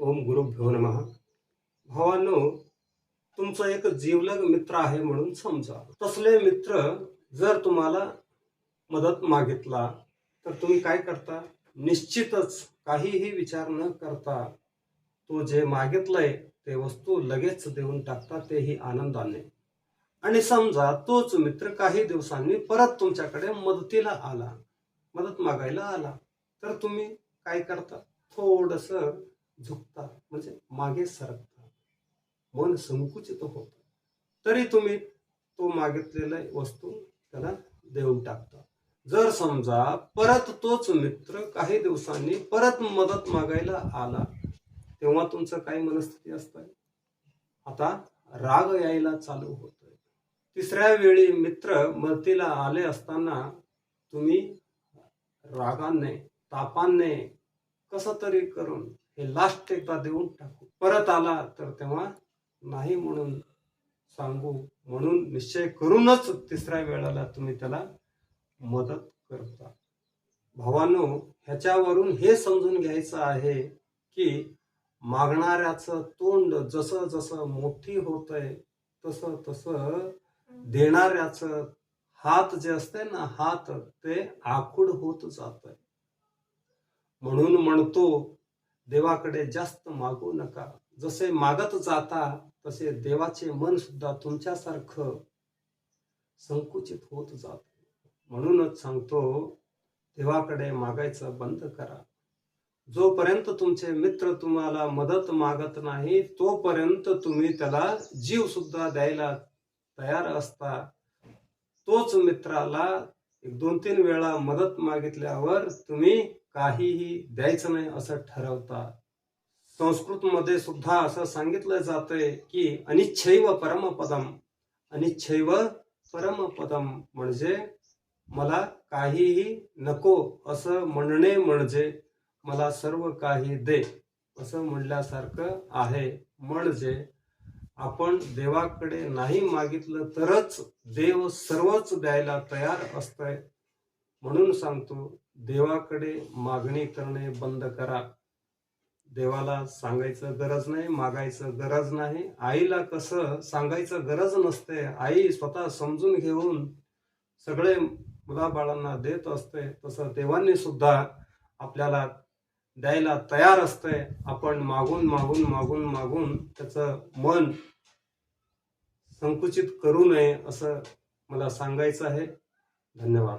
ओम गुरुभ्यो नम. भावांनो तुमचा एक जीवलग मित्र आहे म्हणून समजा. तसले मित्र जर तुम्हाला मदत मागितला तर तुम्ही काय करता? निश्चितच काहीही विचार न करता तो जे मागितलंय ते वस्तू लगेच देऊन टाकता तेही आनंदाने. आणि समजा तोच मित्र काही दिवसांनी परत तुमच्याकडे मदतीला आला मदत मागायला आला तर तुम्ही काय करता? थोडस झुकता म्हणजे मागे सरकता मन संकुचित होत. तरी तुम्ही तो मागितलेला वस्तू त्याला देऊन टाकता. जर समजा परत तोच मित्र काही दिवसांनी परत मदत मागायला आला तेव्हा तुमचं काय मनस्थिती असतं? आता राग यायला चालू होतोय. तिसऱ्या वेळी मित्र मदतीला आले असताना तुम्ही रागाने तापाने कसं तरी करून हे लास्ट एकदा देऊन टाकू. परत आला तर तेव्हा नाही म्हणून सांगू म्हणून निश्चय करूनच तिसऱ्या वेळेला तुम्ही त्याला मदत करता. भावानो ह्याच्यावरून हे समजून घ्यायचं आहे की मागणाऱ्याचं तोंड जसं जसं मोठी होतंय तसं तसं देणाऱ्याचं हात जे असते ना हात ते आखूड होत जात म्हणून म्हणतो देवाकडे जास्त मागू नका. जसे मागत जाता तसे देवाचे मन सुद्धा तुमच्यासारखं संकुचित होत जात. म्हणूनच सांगतो देवाकडे मागायचं बंद करा. जोपर्यंत तुमचे मित्र तुम्हाला मदत मागत नाही तोपर्यंत तुम्ही त्याला जीव सुद्धा द्यायला तयार असता. तोच मित्राला एक दोन तीन वेळा मदत मागितल्यावर तुम्ही काहीही द्यायचं नाही असं ठरवता. संस्कृत मध्ये सुद्धा असं सांगितलं जातंय की अनिच्छैव परमपदम. अनिच्छैव परमपदम म्हणजे मला काहीही नको असं म्हणणे म्हणजे मला सर्व काही दे असं म्हणल्यासारखं आहे. म्हणजे आपण देवाकडे नाही मागितलं तरच देव सर्वच द्यायला तयार असतंय. म्हणून सांगतो देवाकडे मागणी करणे बंद करा. देवाला सांगायचं गरज नाही मागायचं गरज नाही. आईला कसं सांगायचं गरज नसते. आई स्वतः समजून घेऊन सगळे मुलाबाळांना देत असते. तसं देवांनी सुद्धा आपल्याला द्यायला तयार असतंय. आपण मागून मागून मागून मागून त्याचं मन संकुचित करू नये असं मला सांगायचं आहे. धन्यवाद.